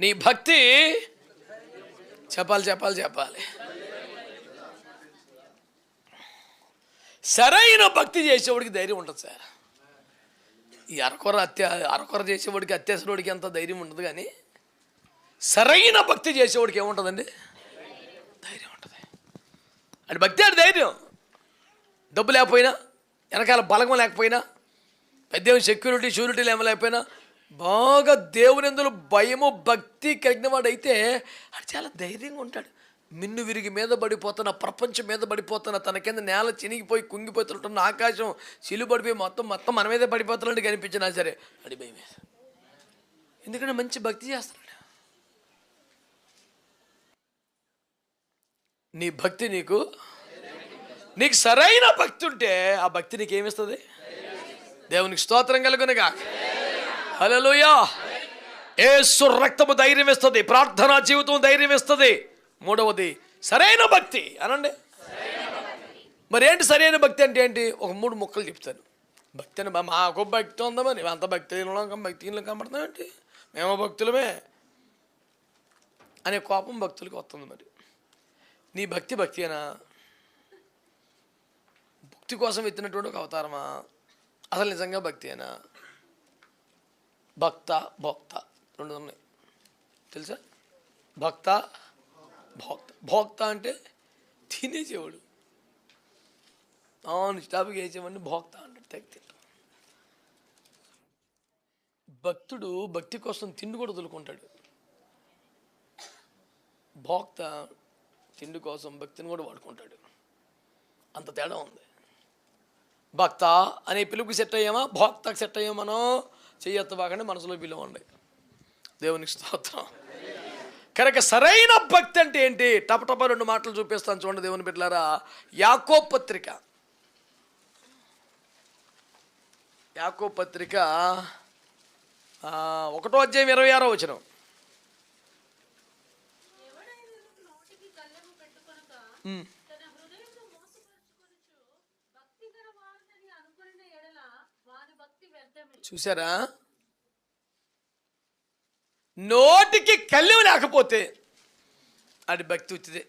నీ భక్తి. చెప్పాలి చెప్పాలి చెప్పాలి. సరైన భక్తి చేసేవాడికి ధైర్యం ఉంటుంది సార్. ఈ అరకొర అత్య అరకొర చేసేవాడికి అత్యసరుడికి అంత ధైర్యం ఉండదు కానీ సరైన భక్తి చేసేవాడికి ఏముంటుందండి? ధైర్యం ఉంటుంది. అది భక్తి అంటే ధైర్యం. డబ్బు లేకపోయినా వెనకాల బలగం లేకపోయినా పెద్ద సెక్యూరిటీ షూరిటీలు ఏమో లేకపోయినా బాగా దేవునిందులో భయము భక్తి కలిగిన వాడైతే అది చాలా ధైర్యంగా ఉంటాడు. మిన్ను విరిగి మీద పడిపోతున్న ప్రపంచం మీద పడిపోతున్న తన కింద నేల చినిగిపోయి కుంగిపోతుంటున్న ఆకాశం చిలుబడిపోయి మొత్తం మొత్తం మన మీదే పడిపోతున్నట్టు కనిపించినా సరే అడి భయం మీద ఎందుకంటే మంచి భక్తి చేస్తున్నాడు. నీ భక్తి నీకు నీకు సరైన భక్తి ఉంటే ఆ భక్తి నీకు ఏమిస్తుంది దేవునికి స్తోత్రం కలుగునగా హలోయా ఏసు రక్తము ధైర్యం ఇస్తుంది ప్రార్థనా జీవితం ధైర్యం ఇస్తుంది మూడవది సరైన భక్తి. అనండి. మరి ఏంటి సరైన భక్తి అంటే ఏంటి? ఒక మూడు ముక్కలు చెప్తాను. భక్తి అని మాకు భక్తి ఉందా మరి? అంత భక్తి భక్తి కనబడతాం ఏంటి? మేము భక్తులమే అనే కోపం భక్తులకి వస్తుంది మరి. నీ భక్తి భక్తినా భక్తి కోసం ఎత్తినటువంటి ఒక అవతారమా? అసలు నిజంగా భక్తియేనా? భక్త భోక్త రెండు ఉన్నాయి. తెలుసా? భక్త భోక్త. భోక్త అంటే తినేసేవాడు. అవును స్టాప్కి వేసేవాడిని భోక్త అంటాడు తెగ తింటాం భక్తుడు భక్తి కోసం తిండి కూడా వదులుకుంటాడు. భోక్త తిండి కోసం భక్తిని కూడా వాడుకుంటాడు. అంత తేడా ఉంది. భక్త అనే పిలుపుకి సెట్ అయ్యామా? భోక్తకు సెట్ అయ్యామనో చెయ్యెత్తబాకండి మనసులో పిలవండి. దేవునికి స్తోత్రం. కనుక సరైన భక్తి అంటే ఏంటి? టప టప రెండు మాటలు చూపిస్తాను చూడండి దేవుని బిడ్డలారా. యాకో పత్రిక. యాకో పత్రిక ఒకటో అధ్యాయం ఇరవై ఆరో వచనం. ఎవడైనను చూసారా నోటికి కళ్ళెం లేకపోతే అది భక్తి వచ్చింది.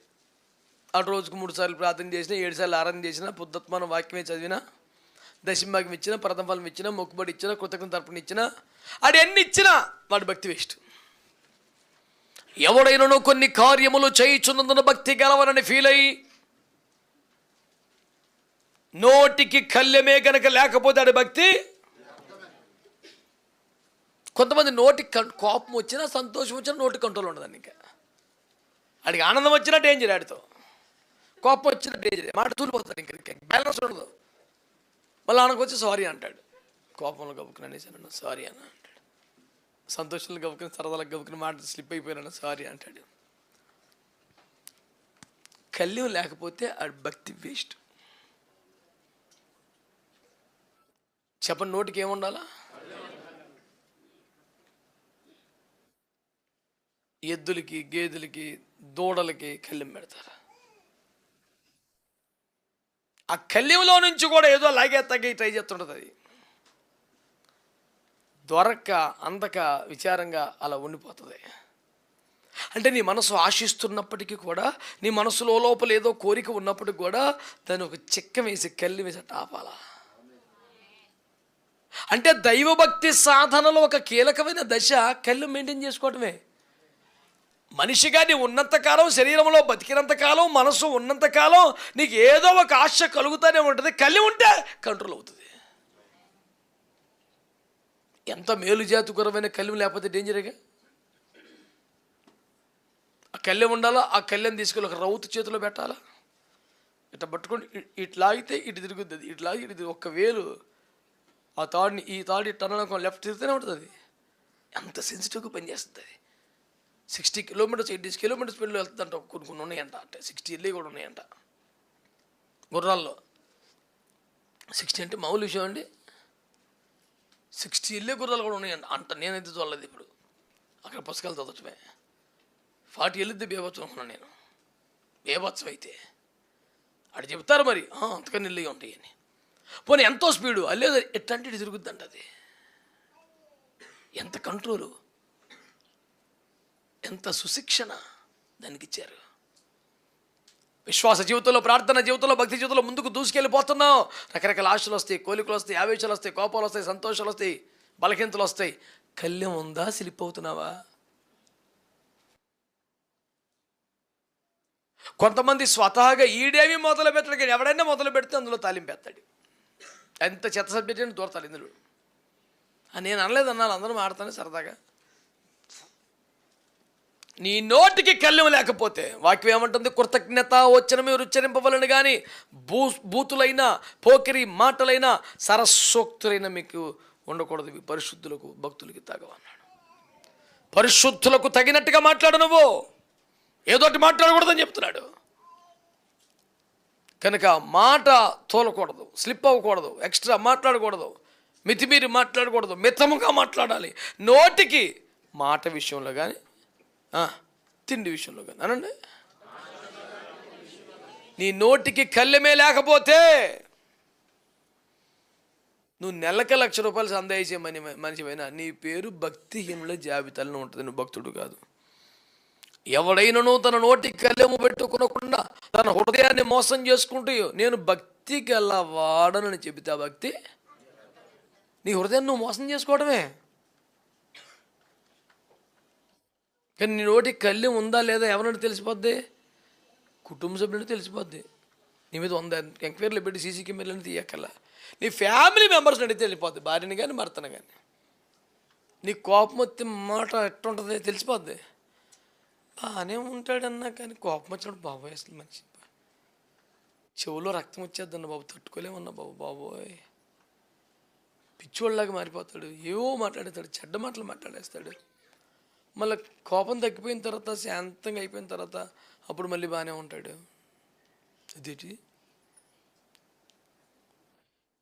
అటు రోజుకు మూడు సార్లు ప్రార్థన చేసినా ఏడు సార్లు ఆరాధన చేసినా పొద్దుత్మాన వాక్యమే చదివినా దశంభాగం ఇచ్చినా ప్రథమ ఫలం ఇచ్చినా మొక్కుబడి ఇచ్చినా కృతజ్ఞత తర్పణ ఇచ్చినా అది ఇచ్చిన ఇచ్చినా వాడి భక్తి వేస్ట్. ఎవడైనానో కొన్ని కార్యములు చేయించున్నందున భక్తి గలవనని ఫీల్ అయ్యి నోటికి కళ్ళెమే గనక లేకపోతే ఆడి భక్తి కొంతమంది నోటి కోపం వచ్చినా సంతోషం వచ్చినా నోటి కంట్రోల్ ఉండదండి ఇంకా. ఆడికి ఆనందం వచ్చినా డేంజర్ ఆడితో. కోపం వచ్చినా డేంజర్ మాట తూలిపోతాడు ఇంకా ఇంకా బ్యాలెన్స్ ఉండదు. మళ్ళీ ఆనకు వచ్చి సారీ అంటాడు. కోపంలో గబుకుని అనేసి అన్నాడు సారీ అని అంటాడు. సంతోషంలో గబుకుని సరదాలకు గబుకుని మాట స్లిప్ అయిపోయినా సారీ అంటాడు. కల్యం లేకపోతే ఆడు భక్తి వేస్ట్ చెప్పండి నోటికి ఏముండాలా? ఎద్దులకి గేదెలకి దూడలకి కళ్ళెం పెడతారు. ఆ కళ్ళెంలో నుంచి కూడా ఏదో లాగే తగ్గి ట్రై చేస్తుంటుంది అది. దొరక్క అందక విచారంగా అలా ఉండిపోతుంది. అంటే నీ మనసు ఆశిస్తున్నప్పటికీ కూడా నీ మనసులో లోపల ఏదో కోరిక ఉన్నప్పటికి కూడా దాన్ని ఒక చెక్క వేసి కళ్ళి వేసి టాపాలా? అంటే దైవభక్తి సాధనలో ఒక కీలకమైన దశ కళ్ళు మెయింటైన్ చేసుకోవటమే. మనిషిగా నీ ఉన్నంతకాలం శరీరంలో బతికినంతకాలం మనసు ఉన్నంతకాలం నీకు ఏదో ఒక ఆశ కలుగుతూనే ఉంటుంది. కలి ఉంటే కంట్రోల్ అవుతుంది. ఎంత మేలు జాతుకరమైన కళ్ళెం లేకపోతే డేంజరేగా ఆ కళ్ళెం ఉండాలా? ఆ కళ్ళెం తీసుకెళ్ళి ఒక రౌతు చేతిలో పెట్టాలా? ఇట్లా పట్టుకొని ఇట్లాగితే ఇటు లాగితే ఇటు తిరుగుద్ది ఇటు లాగి ఇటు ఒక్క వేలు. ఆ తాడిని ఈ తాడు టర్న్ లెఫ్ట్ తిరుగుతూనే ఉంటుంది అది. ఎంత సెన్సిటివ్గా పనిచేస్తుంది అది. సిక్స్టీ కిలోమీటర్స్ ఎయిటీ కిలోమీటర్స్ స్పీడ్లో వెళ్తుందంట కొన్ని కొన్ని ఉన్నాయంట. అంటే సిక్స్టీ వెళ్ళి కూడా ఉన్నాయంట. గుర్రాల్లో. సిక్స్టీ అంటే మామూలు విషయం అండి. సిక్స్టీ వెళ్ళే గుర్రాలు కూడా ఉన్నాయంట. అంట నేనైతే చూడలేదు ఇప్పుడు. అక్కడ పుస్తకాలు చదవటమే. ఫార్టీ వెళ్ళిద్ది బేభత్సం అనుకున్నాను నేను. బేభత్సం అయితే. అటు చెప్తారు మరి. "ఆ, అంతకన్నా వెళ్ళి ఉంటాయని పోనీ ఎంతో స్పీడు. అల్లేదు ఎట్లాంటి ఇటు తిరుగుద్దంట అది? ఎంత కంట్రోలు? ఎంత సుశిక్షణ దానికి ఇచ్చారు. విశ్వాస జీవితంలో ప్రార్థన జీవితంలో భక్తి జీవితంలో ముందుకు దూసుకెళ్ళిపోతున్నాం. రకరకాల ఆశలు వస్తాయి కోలికలు వస్తాయి ఆవేశాలు వస్తాయి కోపాలు వస్తాయి సంతోషాలు వస్తాయి బలహీనతలు వస్తాయి. కళ్యం ఉందా స్లిప్ అవుతున్నావా? కొంతమంది స్వతహాగా ఈడేమి మొదలు పెట్టడు కానీ ఎవడైనా మొదలు పెడితే అందులో తాలింపేస్తాడు ఎంత చెత్త సబ్జెక్ట్ దూరతాడు ఇందులో. నేను అనలేదు అన్నాను అందరూ ఆడతాను సరదాగా. నీ నోటికి కళ్ళెం లేకపోతే వాక్యం ఏమంటుంది? కృతజ్ఞత వచ్చిన మీరు ఉచ్చరింపవలను కానీ భూ భూతులైన పోకిరి మాటలైన సరస్సోక్తులైన మీకు ఉండకూడదు. పరిశుద్ధులకు భక్తులకి తగవన్నాడు. పరిశుద్ధులకు తగినట్టుగా మాట్లాడు నువ్వు. ఏదోటి మాట్లాడకూడదని చెప్తున్నాడు. కనుక మాట తోలకూడదు స్లిప్ అవ్వకూడదు ఎక్స్ట్రా మాట్లాడకూడదు మితిమీరి మాట్లాడకూడదు మితముగా మాట్లాడాలి. నోటికి మాట విషయంలో కానీ తిండి విషయంలో కానీ అనండి. నీ నోటికి కళ్ళెమే లేకపోతే నువ్వు నెలకి లక్ష రూపాయలు సందేహించే మని మనిషివైనా నీ పేరు భక్తిహీనుల జాబితాలో ఉంటుంది. నువ్వు భక్తుడు కాదు. ఎవడైనను తన నోటికి కళ్ళెము పెట్టుకునకుండా తన హృదయాన్ని మోసం చేసుకుంటూ నేను భక్తి గల వాడనని చెబితే ఆ భక్తి నీ హృదయాన్ని నువ్వు మోసం చేసుకోవడమే కానీ నీ నోటి కళ్ళెం ఉందా లేదా ఎవరిని తెలిసిపోద్ది? కుటుంబ సభ్యులని తెలిసిపోద్ది. నీ మీద వంద ఎంక్వైరీలు పెట్టి సీసీ కెమెరాలను తీయక్కల నీ ఫ్యామిలీ మెంబర్స్ని అడిగితే తెలిసిపోద్ది భార్యని కానీ భర్తను కానీ నీ కోపం వచ్చే మాట ఎట్టుంటుంది తెలిసిపోద్ది. బాగానే ఉంటాడన్నా కానీ కోపం వచ్చినప్పుడు బాబోయ్ అసలు మనిషి. చెవులో రక్తం వచ్చేద్దన్న బాబు. తట్టుకోలేమన్నా బాబు బాబోయ్. పిచ్చోళ్ళలాగా మారిపోతాడు. ఏవో మాట్లాడేస్తాడు చెడ్డ మాటలు మాట్లాడేస్తాడు. మళ్ళీ కోపం తగ్గిపోయిన తర్వాత శాంతంగా అయిపోయిన తర్వాత అప్పుడు మళ్ళీ బాగానే ఉంటాడు. అదేటి?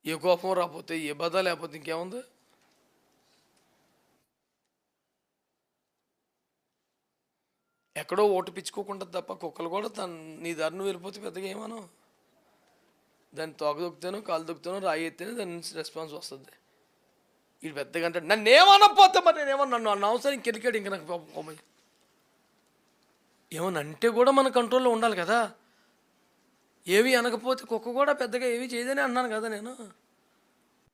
ఏ కోపం రాకపోతే ఏ బాధ లేకపోతే ఇంకేముంది? ఎక్కడో ఓటు పిచ్చుకోకుండా తప్ప కుక్కలు కూడా తన నీ దారిని వెళ్ళిపోతే పెద్దగా ఏమనో దాన్ని తోక దొక్కుతానో కాలు దొక్కుతానో రాయి ఎత్తేనే దాని నుంచి రెస్పాన్స్ వస్తుంది. ఇది పెద్దగా అంటే నన్ను ఏమనకపోతే మరి నేను ఏమన్నా నన్ను అవసరం ఇంకెడికాడు ఇంక నాకు కోపం ఏమన్నా అంటే కూడా మన కంట్రోల్లో ఉండాలి కదా. ఏవి అనకపోతే కుక్క కూడా పెద్దగా ఏవి చేయదని అన్నాను కదా నేను.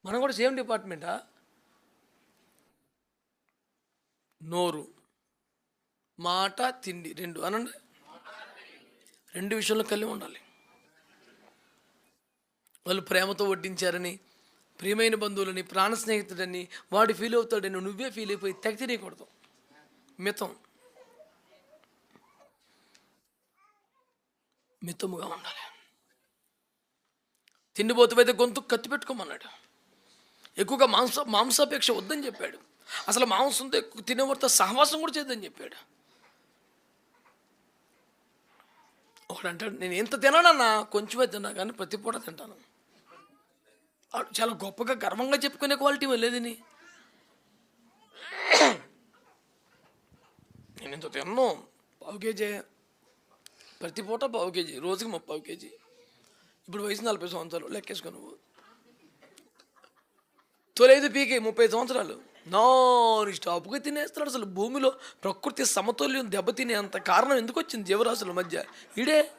మనం కూడా సేమ్ డిపార్ట్మెంటా? నోరు మాట తిండి రెండు అనండి. రెండు విషయంలో కలిగి ఉండాలి. వాళ్ళు ప్రేమతో వడ్డించారని ప్రియమైన బంధువులని ప్రాణ స్నేహితుడని వాడు ఫీల్ అవుతాడని నువ్వే ఫీల్ అయిపోయి తెగ తినేయకూడదు. మితం. మితముగా ఉండాలి. తిండిపోతువైతే గొంతు కత్తి పెట్టుకోమన్నాడు. ఎక్కువగా మాంస మాంసాపేక్ష వద్దని చెప్పాడు. అసలు మాంసంతో ఎక్కువ తినేవారితో సహవాసం కూడా చేద్దని చెప్పాడు. ఒకడు అంటాడు నేను ఎంత తిననన్నా కొంచెమే తిన్నా కానీ ప్రతి పూట తింటాను. చాలా గొప్పగా గర్వంగా చెప్పుకునే క్వాలిటీ లేదని నేను ఇంత తిన్నాను పావు కేజీ. ప్రతి పూట పావు కేజీ. రోజుకి ముప్పావు కేజీ. ఇప్పుడు వయసు నలభై సంవత్సరాలు. లెక్కేసుకో నువ్వు. తొలైదు పీకే ముప్పై సంవత్సరాలు. నాన్ స్టాప్గా తినేస్తున్నాడు అసలు భూమిలో. ప్రకృతి సమతుల్యం దెబ్బతినేంత కారణం ఎందుకు వచ్చింది జీవరాశుల మధ్య? ఈడే.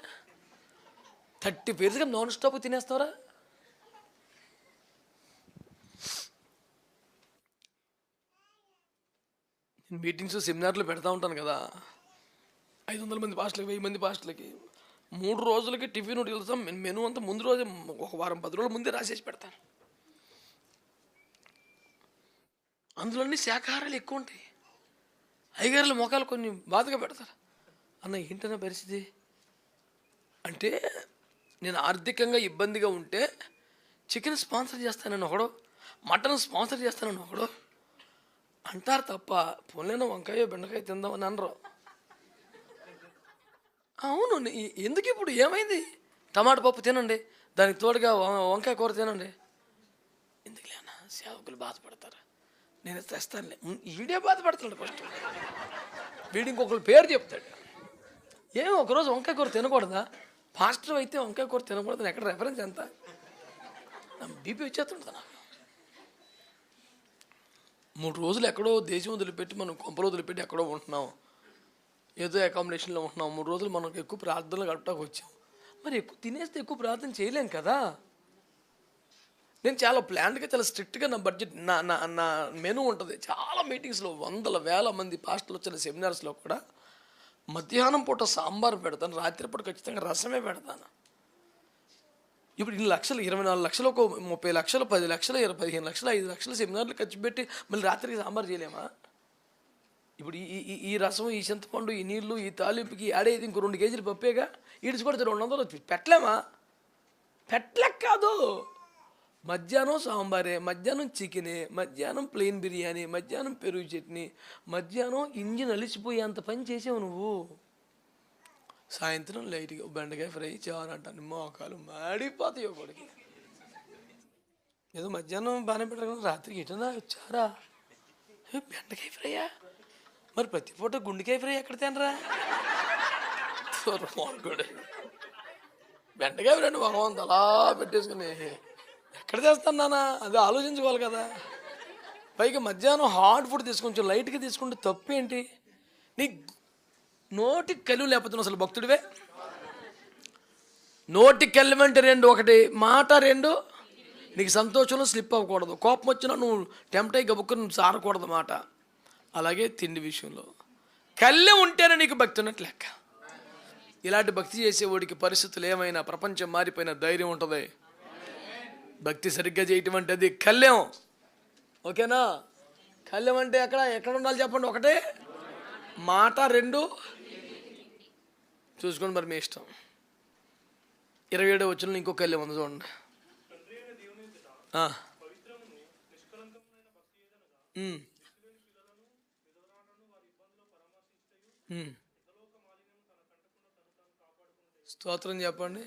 థర్టీ పేర్స్గా నాన్ స్టాప్ తినేస్తావరా నేను మీటింగ్స్ సెమినార్లు పెడతా ఉంటాను కదా. ఐదు వందల మంది పాస్టర్లకి వెయ్యి మంది పాస్టర్లకి. మూడు రోజులకి టిఫిన్ వెళ్తాం. మెను అంతా ముందు రోజే ఒక వారం పది రోజుల ముందే రాసేసి పెడతాను. అందులోని శాకాహారాలు ఎక్కువ ఉంటాయి. అయ్యగారుల మొఖాలు కొన్ని బాధగా పెడతారు. అన్న ఏంటన్న పరిస్థితి? అంటే నేను ఆర్థికంగా ఇబ్బందిగా ఉంటే చికెన్ స్పాన్సర్ చేస్తానని ఒకడు మటన్ స్పాన్సర్ చేస్తానని ఒకడు అంటారు తప్ప పోలేను వంకాయ బెండకాయ తిందామని అనరు. అవును ఎందుకు ఇప్పుడు ఏమైంది? టమాటా పప్పు తినండి దానికి తోడుగా వంకాయ కూర తినండి. ఎందుకులే అన్న సేవకులు బాధపడతారు. నేను తెస్తానులే. ఉం, ఈడే బాధపడతాడు ఫస్ట్. వీడి ఇంకొకరు పేరు చెప్తాడు. ఏం ఒకరోజు వంకాయ కూర తినకూడదా? పాస్టర్ అయితే వంకాయ కూర తినకూడదు ఎక్కడ రెఫరెన్స్ ఎంత? బీపీ వచ్చేస్తుంటుంది నాకు. మూడు రోజులు ఎక్కడో దేశం వదిలిపెట్టి మనం కొంపలు వదిలిపెట్టి ఎక్కడో ఉంటున్నాం. ఏదో అకామిడేషన్లో ఉంటున్నాం. మూడు రోజులు మనకు ఎక్కువ ప్రార్థనలు గడపడానికి వచ్చాం. మరి ఎక్కువ తినేస్తే ఎక్కువ ప్రార్థన చేయలేం కదా. నేను చాలా ప్లాన్డ్గా చాలా స్ట్రిక్ట్గా నా బడ్జెట్ నా నా నా మెనూ ఉంటుంది. చాలా మీటింగ్స్లో వందల వేల మంది పాస్టర్లు వచ్చిన సెమినార్స్లో కూడా మధ్యాహ్నం పూట సాంబార్ పెడతాను రాత్రిపూట ఖచ్చితంగా రసమే పెడతాను. ఇప్పుడు ఇన్ని లక్షలు ఇరవై నాలుగు లక్షలు ఒక ముప్పై లక్షలు పది లక్షలు ఇరవై పదిహేను లక్షలు ఐదు లక్షలు సెమినార్లు ఖర్చు పెట్టి మళ్ళీ రాత్రికి సాంబార్ చేయలేమా? ఇప్పుడు ఈ ఈ- రసం ఈ చింతపండు ఈ నీళ్ళు ఈ తాలింపుకి ఆడేది ఇంకో రెండు కేజీలు పప్పేగా? ఈడ్చి రెండు వందలు వచ్చి పెట్టలేమా? పెట్టలేక కాదు. మధ్యాహ్నం సాంబారే మధ్యాహ్నం చికెనే మధ్యాహ్నం ప్లెయిన్ బిర్యానీ మధ్యాహ్నం పెరుగు చట్నీ మధ్యాహ్నం ఇంజిన్ అలిసిపోయేంత పని చేసావు నువ్వు? సాయంత్రం లైట్గా బెండకాయ ఫ్రై చారు అంటాను మోకాలు మాడిపోతాయి ఒకడికి ఏదో మధ్యాహ్నం బాగానే పెట్టకుండా రాత్రికి ఇటనా వచ్చారా? బెండకాయ ఫ్రైయా? మరి ప్రతి పూట గుండెకాయ ఫ్రై ఎక్కడ తినరా? బెండకాయ ఫ్రై భగవంతు అలా పెట్టేసుకుని ఎక్కడ చేస్తాను నాన్న? అది ఆలోచించుకోవాలి కదా. పైగా మధ్యాహ్నం హాట్ ఫుడ్ తీసుకొని లైట్గా తీసుకుంటే తప్పు ఏంటి నీ నోటికి కళ్ళు లేకపోతే అసలు భక్తుడివే. నోటికి కలివంటే రెండు ఒకటి మాట రెండు. నీకు సంతోషంలో స్లిప్ అవ్వకూడదు. కోపం వచ్చినా నువ్వు టెంప్ట్ అయ్యి గబుక్కుని నువ్వు సారకూడదు మాట. అలాగే తిండి విషయంలో. కళ్ళె ఉంటేనే నీకు భక్తి ఉన్నట్టు లెక్క. ఇలాంటి భక్తి చేసేవాడికి పరిస్థితులు ఏమైనా ప్రపంచం మారిపోయిన ధైర్యం ఉంటుంది. భక్తి సరిగ్గా చేయటం అంటే అది కళ్ళెం. ఓకేనా? కళ్ళెం అంటే ఎక్కడ ఎక్కడ ఉండాలి చెప్పండి ఒకటే? మాట రెండు. చూసుకోండి మరి మీ ఇష్టం. ఇరవై ఏడో వచ్చిన ఇంకొక వెళ్ళి ఉంది చూడండి. స్తోత్రం చెప్పండి.